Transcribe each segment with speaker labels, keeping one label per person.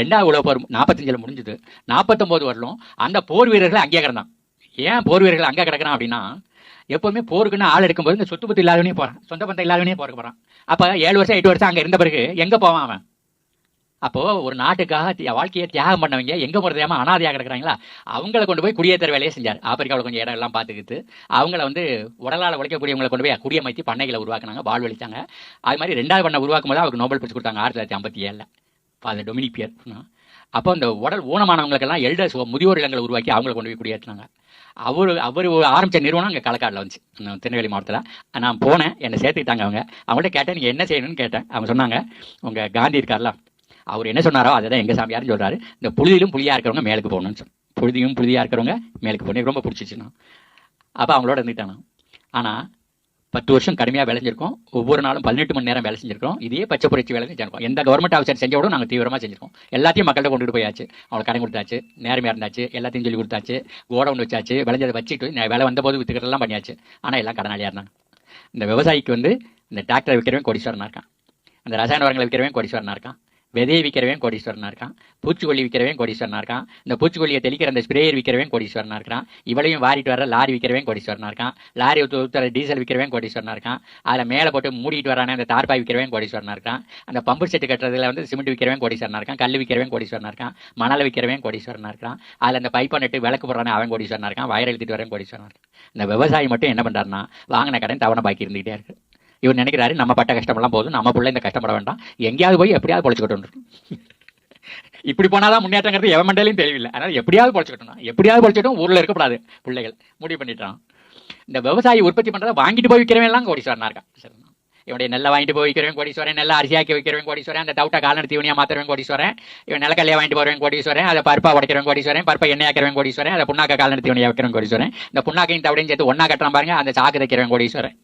Speaker 1: ரெண்டாவது உலக போர் நாற்பத்தஞ்சில் முடிஞ்சது. நாற்பத்தொம்போது வரலும் அந்த போர் வீரர்கள் அங்கே கிடந்தான். ஏன் போர் வீரர்கள் அங்கே கிடக்கிறான் அப்படின்னா எப்போவுமே போருக்குன்னு ஆள் எடுக்கும்போது இந்த சொத்து பத்து இல்லாதவனே போகிறான் சொந்த பந்தம் இல்லாதவனே போறக்கு போகிறான் அப்போ ஏழு வருஷம் எட்டு வருஷம் அங்கே இருந்த பிறகு எங்கே போவான் அவன்? அப்போ ஒரு நாட்டுக்காக வாழ்க்கையை தியாகம் பண்ணவங்க எங்க போறது அனாதையாக கிடக்குறாங்களா? அவங்கள கொண்டு போய் குடியேற்ற வேலையை செஞ்சார். ஆப்பிரிக்காவில் கொஞ்சம் இடம் எல்லாம் பார்த்துக்கிட்டு அவங்கள வந்து உடலால் உழைக்கக்கூடியவங்களை கொண்டு போய் குடியமைத்து பண்ணைகளை உருவாக்குனாங்க வாழ்வழிச்சாங்க. அது மாதிரி ரெண்டாவது பண்ண உருவாக்கும் போது அவருக்கு நோபல் பரிசு கொடுத்தாங்க ஆயிரத்தி தொள்ளாயிரத்தி ஐம்பத்தி ஏழில். ஃபாதர் டொமினிக் பியர் அப்போ அந்த உடல் ஊனமானவங்களுக்கெல்லாம் எல்டர்ஸ் முதியோர் இடங்களை உருவாக்கி அவங்கள கொண்டு போய் குடியேற்றினாங்க. அவர் அவர் ஆரம்பித்த நிறுவனம் அங்கே களக்காடில் வந்துச்சு. திருநெல்வேலி மாவட்டத்தில். நான் போனேன். என்னை சேர்த்துக்கிட்டாங்க அவங்க. அவங்கள்ட்ட கேட்டேன் நீங்கள் என்ன செய்யணும்னு கேட்டேன். அவங்க சொன்னாங்க உங்கள் காந்தி இருக்கார்ல அவர் என்ன சொன்னாரோ அதை தான் எங்கள் சாமியார்னு சொல்கிறாரு இந்த புழுதியிலும் புளியாக இருக்கிறவங்க மேலுக்கு போகணும்னு சொன்னேன் புழுதியும் புழுதியாக இருக்கிறவங்க மேலுக்கு போகணும். ரொம்ப பிடிச்சிச்சுன்னா. அப்போ அவங்களோட இருந்துட்டானா ஆனால் பத்து வருஷம் கடுமையாக விளைஞ்சிருக்கோம் ஒவ்வொரு நாளும் பதினெட்டு மணி நேரம் வேலை செஞ்சிருக்கோம் இதே பச்சை புரட்சி வேலை செஞ்சிருக்கோம். எந்த கவர்மெண்ட் ஆஃபீஸர் செஞ்சோட நாங்கள் தீவிரமாக செஞ்சிருக்கோம். எல்லாத்தையும் மக்கள்கிட்ட கொண்டுட்டு போயாச்சு. அவளை கடன் கொடுத்தாச்சு நேர்மையாக இருந்தாச்சு எல்லாத்தையும் சொல்லி கொடுத்தாச்சு கோடவுன் வச்சாச்சு விளைஞ்சதை வச்சுட்டு நே- விலை வந்தபோது வித்துக்கிறதெல்லாம் பண்ணியாச்சு. ஆனால் எல்லாம் கடனாளியாக இருந்தாங்க இந்த விவசாயிக்கு வந்து இந்த டிராக்டரை விற்கிறவன் கோடீஸ்வரனாக இருக்கான். அந்த ரசாயன உரங்களை விற்கிறவன் கோடீஸ்வரனாக இருக்கான். விதையை விற்கிறவன் கோடீஸ்வரனா இருக்கான் பூச்சிக்கொல்லி விற்கிறவன் கோடீஸ்வரனா இருக்கான் இந்த பூச்சிக்கொல்லியை தெளிக்கிற அந்த ஸ்ப்ரேயர் விற்கிறவன் கோடீஸ்வரனா இருக்கான் இவளையும் வாரிட்டு வர லாரி விற்கிறவன் கோடீஸ்வரனா இருக்கான் லாரி ஊத்துற டீசல் விற்கிறவன் கோடீஸ்வரனா இருக்கான் அதில் மேலே போட்டு மூடிட்டு வரானே அந்த தார்பாய் விற்கிறவன் கோடீஸ்வரனா இருக்கான் அந்த பம்பு செட்டு கட்டுறதுல வந்து சிமெண்ட் விற்கிறவன் கோடீஸ்வரனா இருக்கான் கல் விற்கிறவன் கோடீஸ்வரனா இருக்கான் மணல் விற்கிறவன் கோடீஸ்வரனா இருக்கான் அதில் அந்த பைப்பை நட்டு விளக்கு போடுறானே அவன் கோடீஸ்வரனா இருக்கான் வயர் எழுதிட்டு வரவன் கோடீஸ்வரனா இருக்கான் இந்த விவசாயி மட்டும் என்ன பண்ணுறாருன்னா வாங்கின கடன் தவணை பாக்கி இருந்துகிட்டே இருக்கு இவர் நினைக்கிறாரு நம்ம பட்ட கஷ்டமெல்லாம் போதும் நம்ம பிள்ளை இந்த கஷ்டப்பட வேண்டாம். எங்கேயாவது போய் எப்படியாவது பொழைச்சிக்கிட்டு இப்படி போனாதான் முன்னேற்றங்கிறது எவன் மண்டையிலையும் தெரியல அதனால எப்படியாவது பொழைச்சிக்கிட்டோம் எப்படியாவது பொழைச்சிட்டும் ஊர்ல இருக்கக்கூடாது பிள்ளைகள். முடிவு பண்ணிட்டான். இந்த விவசாயி உற்பத்தி பண்ணுறதை வாங்கிட்டு போய் விற்கிறவன் எல்லாம் கோடீஸ்வரனா இருக்கான். சரி. இவனுடைய நெல்லை வாங்கிட்டு போய் வைக்கிறவன் கோடீஸ்வரன் நெல்லை அரிசியாக்கி வைக்கிறவன் கோடீஸ்வரன் அந்த தவுட்டை கால்நடை தீவனியா மாத்துறவன் கோடீஸ்வரன் இவன் நிலக்கல்லையை வாங்கிட்டு போறவன் கோடீஸ்வரன் அதை பருப்பா உடைக்கிறவன் கோடீஸ்வரன் பருப்பை எண்ணெயாக்கிறவன் கோடீஸ்வரன் அதை புண்ணாக்க கால்நடை தீவனியா வைக்கிறவன் கோடீஸ்வரன் இந்த புண்ணாக்கையும் தவிடையும் சேர்த்து ஒன்னா கட்டுறான் பாருங்க அந்த சாக்கு தைக்கிறவன் கோடீஸ்வரன்.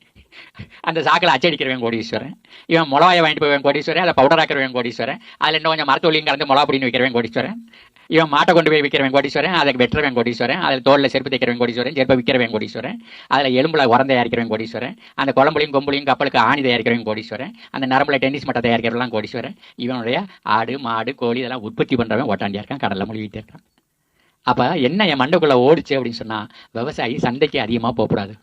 Speaker 1: அந்த சாக்கில் அச்சடிக்கிறவன் கோடீஸ்வரன். இவன் மிளகாயை வாங்கிட்டு போவேன் கோடீஸ்வரன் அதை பவுடர் ஆக்கிறவன் கோடீஸ்வரன் அதில் இன்னும் கொஞ்சம் மரத்தொழியும் கலந்து மிளகா பிடின்னு வைக்கிறவன் கோடீஸ்வரன். இவன் மாட்டை கொண்டு போய் விற்கிறவன் கோடீஸ்வரன் அதுக்கு வெட்டுறவன் கோடீஸ்வரன் அதில் தோலில் செருப்பு தைக்கிறவன் கோடீஸ்வரன் செருப்பை விற்கிறவன் கோடீஸ்வரன் அதில் எலும்பில் உரம் தயாரிக்கிறவன் கோடீஸ்வரன் அந்த குழம்புலையும் கொம்புலையும் கப்பலுக்கு ஆணி தயாரிக்கிறவன் கோடீஸ்வரன் அந்த நரம்புல டென்னிஸ் மட்டை தயாரிக்கிறவெல்லாம் கோடீஸ்வரன். இவனுடைய ஆடு மாடு கோழி இதெல்லாம் உற்பத்தி பண்ணுறவன் ஓட்டாண்டியா இருக்கான் கடலில் மூழ்கிட்டே இருக்கான். அப்போ என்ன என் மண்டைக்குள்ளே ஓடிச்சு அப்படின்னு சொன்னால் விவசாயி சந்தைக்கு அதிகமாக போகக்கூடாது.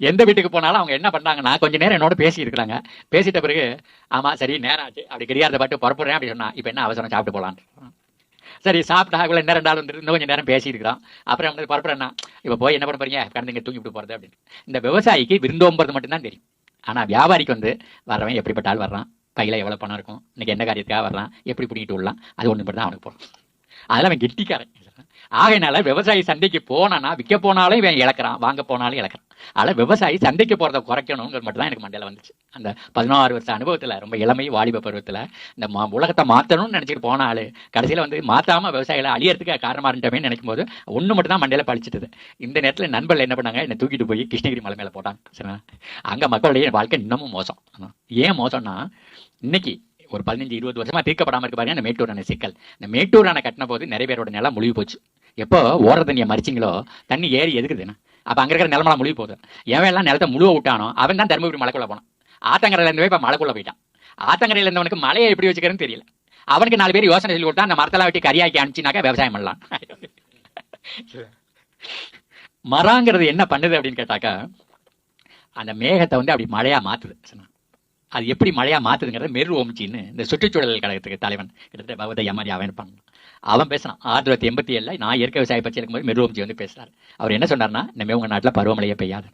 Speaker 1: எந்த வீட்டுக்கு போனாலும் அவங்க என்ன பண்ணாங்கன்னா கொஞ்ச நேரம் என்னோட பேசி இருக்கிறாங்க பேசிட்ட பிறகு ஆமா சரி நேரம் ஆச்சு. அப்படி கிடையாத பாட்டு புறப்படுறேன் அப்படி சொன்னா இப்போ என்ன அவசரம்? சாப்பிட்டு போலான்னு சரி சாப்பிட்டா இவ்வளோ நேரம் ஆள் வந்து இன்னும் கொஞ்சம் நேரம் பேசியிருக்கிறோம் அப்புறம் வந்து புறப்படுறேன்னா இப்போ போய் என்ன பண்ண போறீங்க கடந்து தூங்கி விட்டு போறது அப்படின்னு. இந்த விவசாயிக்கு விருந்தோம்புறது மட்டும்தான் தெரியும். ஆனால் வியாபாரிக்கு வந்து வர்றவன் எப்படிப்பட்ட ஆள் வர்றான்? கையில் எவ்வளோ பணம் இருக்கும்? இன்னைக்கு என்ன காரியத்துக்காக வர்றான்? எப்படி பிடிக்கிட்டு விடலாம் அது ஒன்று மட்டும் தான் அவனுக்கு போகிறோம் அதெல்லாம் அவன் கெட்டிக்காரன். ஆகையினால விவசாயி சந்தைக்கு போனானா விற்க போனாலும் இவன் இழக்கிறான் வாங்க போனாலும் இழக்கிறான். அதனால் விவசாயி சந்தைக்கு போகிறத குறைக்கணுங்கிறது மட்டும் தான் எனக்கு மண்டையில் வந்துச்சு. அந்த பதினாறு வருஷ அனுபவத்தில் ரொம்ப இளமை வாலிப பருவத்தில் இந்த மா உலகத்தை மாற்றணும்னு நினச்சிட்டு போன ஆள் கடைசியில் வந்து மாற்றாம விவசாயிகளை அழியறதுக்கு காரணமாக இருந்தமே நினைக்கும் போது ஒன்று மட்டும் தான் மண்டையில் பழிச்சிட்டது. இந்த நேரத்தில் நண்பர்கள் என்ன பண்ணாங்க என்னை தூக்கிட்டு போய் கிருஷ்ணகிரி மலை மேலே போட்டாங்க. சரிங்களா? அங்கே மக்களுடைய வாழ்க்கை இன்னமும் மோசம். ஏன் மோசம்னா இன்னைக்கு ஒரு பதினஞ்சு இருபது வருஷமா தீர்க்கப்படாம இருக்கு பாருங்க இந்த மேட்டூர் அணை சிக்கல். இந்த மேட்டூர் அணை கட்டின போது நிறைய பேரோட நிலம் முழுகி போச்சு. எப்போ ஓர தண்ணியை மறிச்சிங்களோ தண்ணி ஏறி எதுக்குதுன்னா அப்போ அங்கே இருக்கிற நிலமெல்லாம் முழுகி போகுது. எவன் எல்லாம் நிலத்தை முழுவ விட்டானோ அவன் தான் தருமபுரி மலைக்குள்ள போனான். ஆத்தங்கரையில இருந்து இப்போ மலைக்குள்ள போயிட்டான். ஆத்தங்கரையில இருந்தவனுக்கு மலையை எப்படி வச்சுக்கிறேன்னு தெரியல. அவனுக்கு நாலு பேர் யோசனை சொல்லி கொடுத்தா அந்த மரத்தெல்லாம் வெட்டி கரியாக்கி அனுப்பிச்சினாக்கா விவசாயம் பண்ணலாம். மரங்கிறது என்ன பண்ணுது அப்படின்னு கேட்டாக்கா அந்த மேகத்தை வந்து அப்படி மழையா மாத்துது. சொன்னா. அது எப்படி மழையா மாத்துதுங்கிறத மெரு ஓமிச்சின்னு இந்த சுற்றுச்சூழல் கழகத்துக்கு தலைவன் கிட்டத்தட்ட பகவதையா மாதிரி அவன் பண்ணான் அவன் பேசினான் ஆயிரத்தி தொள்ளாயிரத்தி எண்பத்தி ஏழுல நான் இயற்கை விவசாய பற்றி இருக்கும்போது மெரு ஓமிச்சி வந்து பேசுறாரு. அவர் என்ன சொன்னார்னா இனிமே உங்க நாட்டில் பருவமழையே பெய்யாது.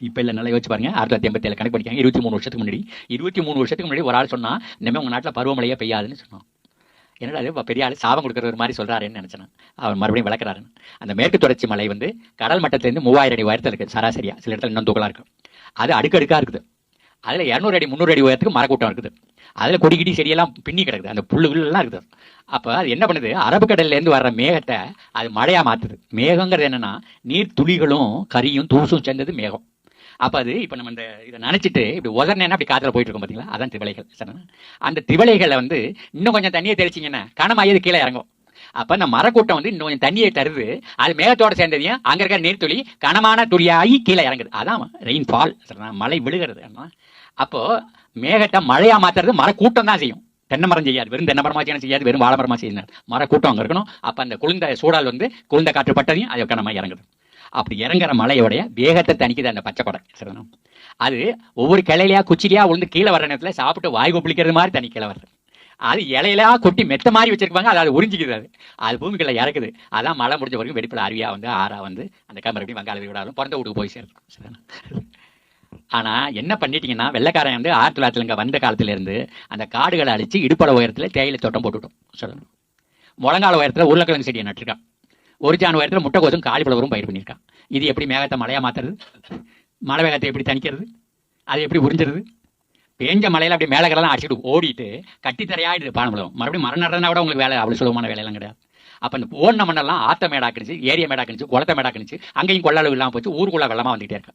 Speaker 1: இப்போ இல்லை நல்லா யோசிச்சு பாருங்க. ஆயிரத்தி தொள்ளாயிரத்தி எண்பத்தி ஏழு கணக்கு பண்ணிக்காங்க. இருபத்தி மூணு வருஷத்துக்கு முன்னாடி இருபத்தி மூணு வருஷத்துக்கு முன்னாடி ஒரு ஆள் சொன்னா இனிமே உங்க நாட்டில் பருவமழையே பெய்யாதுன்னு சொன்னான். என்னடா அது பெரிய ஆள் சாபம் கொடுக்குற மாதிரி சொல்கிறாருன்னு நினைச்சேன் அவர் மறுபடியும் விளக்குறாருன்னு அந்த மேற்கு தொடர்ச்சி மலை வந்து கடல் மட்டத்திலேருந்து மூவாயிரம் அடி உயரத்தில் இருக்குது சராசரியா. சில இடத்துல இன்னும் தூக்கலாக இருக்கும் அது அடுக்கடுக்கா இருக்குது. அதுல இரநூறு அடி முந்நூறு அடி உயரத்துக்கு மரக்கூட்டம் இருக்குது. அதுல கொடிக்கிடி செடியெல்லாம் பின்னி கிடக்குது. அந்த புல்லு எல்லாம் இருக்குது. அப்போ அது என்ன பண்ணுது? அரபிக்கடல்ல இருந்து வர்ற மேகத்தை அது மழையாக மாத்துது. மேகங்கிறது என்னென்னா நீர் துளிகளும் கரியும் தூசும் சேர்ந்தது மேகம். அப்போ அது இப்ப நம்ம இந்த இதை நினச்சிட்டு இப்படி உதர்னேன்னா அப்படி காதில் போயிட்டு இருக்கோம் பார்த்தீங்களா அதான் திவளைகள் சரிண்ணா? அந்த திவளைகளை வந்து இன்னும் கொஞ்சம் தண்ணியை தெளிச்சிங்கன்னா கனமாயது கீழே இறங்கும்? அப்ப அந்த மரக்கூட்டம் வந்து இன்னும் கொஞ்சம் தண்ணியை தருது. அது மேகத்தோட சேர்ந்ததையும் அங்க இருக்கிற நீர்த்துளி கனமான துளியாகி கீழே இறங்குது. அதான் ரெயின் ஃபால் மழை விழுகிறது. அப்போ மேகத்தை மழையா மாத்துறது மரக்கூட்டம் தான் செய்யும். தென்னை மரம் செய்யாது. வெறும் தென்னை மரமா செய்யணும் செய்யாது. வெறும் வாழை மரமா செய்யணும். மர கூட்டம் அங்கே இருக்கணும். அப்போ அந்த குளிர்ந்த சூடால் வந்து குளிர்ந்த காற்று பட்டதையும் அது கனமா இறங்குது. அப்படி இறங்குற மலையோடைய வேகத்தை தணிக்குது அந்த பச்சை கொடை. சரிதானா? அது ஒவ்வொரு கிளையிலையா குச்சிலையா உளுந்து கீழே வர நேரத்தில் சாப்பிட்டு வாய் கொப்பளிக்கிறது மாதிரி தனி கீழே வருது. அது இலையிலா கொட்டி மெத்த மாதிரி வச்சிருப்பாங்க. அது அது உறிஞ்சிக்கிறது அது. அது பூமிக்குள்ள இறக்குது. அதான் மழை முடிஞ்ச வரைக்கும் வெடிப்பில் அருவியா வந்து ஆறா வந்து அந்த மறுபடியும் வங்காள விடாலும் பிறந்த வீட்டுக்கு போய் சேரும் ஆனால் ஆனா என்ன பண்ணிட்டீங்கன்னா வெள்ளைக்காரன் வந்து ஆயிரத்தி தொள்ளாயிரத்துல இங்க வந்த காலத்துல இருந்து அந்த காடுகளை அழிச்சு இடுப்பள உயரத்துல தேயிலை தோட்டம் போட்டுட்டோம் சொல்லணும் முழங்கால உயரத்துல உருளைக்கிழங்கு செடியை நட்டிருக்கான். ஒரு ஜான் உயரத்துல முட்டைக்கோசும் காலிஃப்ளவரும் பயிர் பண்ணியிருக்கான். இது எப்படி மேகத்தை மழையா மாத்துறது? மழை வேகத்தை எப்படி தணிக்கிறது? அது எப்படி உறிஞ்சிருது பேஞ்ச மலையில அப்படியே மேலக்கரெல்லாம் அடிச்சுட்டு ஓடிட்டு கட்டித்தரையாயிடுது பானம்பழம் மறுபடியும் மரம் நடுறதுனா கூட உங்களுக்கு வேலை அவ்வளோ சுலபமான வேலையெல்லாம் கிடையாது. அப்ப இந்த ஓடின மண்ணெல்லாம் ஆத்த மேடாக்குனுச்சு ஏரிய மேடாக்குனுச்சு குளத்தை மேடாக்குனுச்சு அங்கேயும் கொள்ளளவு இல்லாமல் போச்சு ஊருக்குள்ள வெள்ளமாக வந்துட்டே இருக்கு.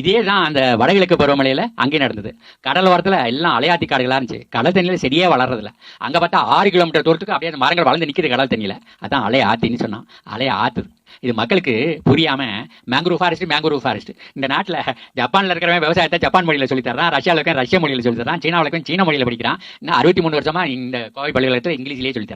Speaker 1: இதே தான் அந்த வடகிழக்கு பருவமழையில அங்கேயும் நடந்தது. கடல் ஓரத்துல எல்லாம் அலையாத்தி காடுகளா இருந்துச்சு. கடல் தண்ணியில் செடியே வளர்றதில்ல. அங்க பார்த்தா ஆறு கிலோமீட்டர் தூரத்துக்கு அப்படியே அந்த மரங்கள் வளர்ந்து நிக்குது கடல் தண்ணியில. அதான் அலைய ஆத்தின்னு சொன்னான். அலைய ஆத்துது. இது மக்களுக்கு புரியாம மேங்க்ரூவ் ஃபாரஸ்ட் மேங்க்ரூவ் ஃபாரஸ்ட் இந்த நாட்டுல ஜப்பானில் இருக்கிறவன் விவசாயத்தை ஜப்பான் மொழியில் சொல்லித்தரான் ரஷ்யாவில் இருக்க ரஷ்ய மொழியில சொல்லித்தரான் சீனாவில் இருக்க சீன மொழியில படிக்கிறான். இன்னும் அறுபத்தி மூணு வருஷமா இந்த கோவை பல்கலைக்கழகத்தில் இங்கிலீஷ்லயே சொல்லி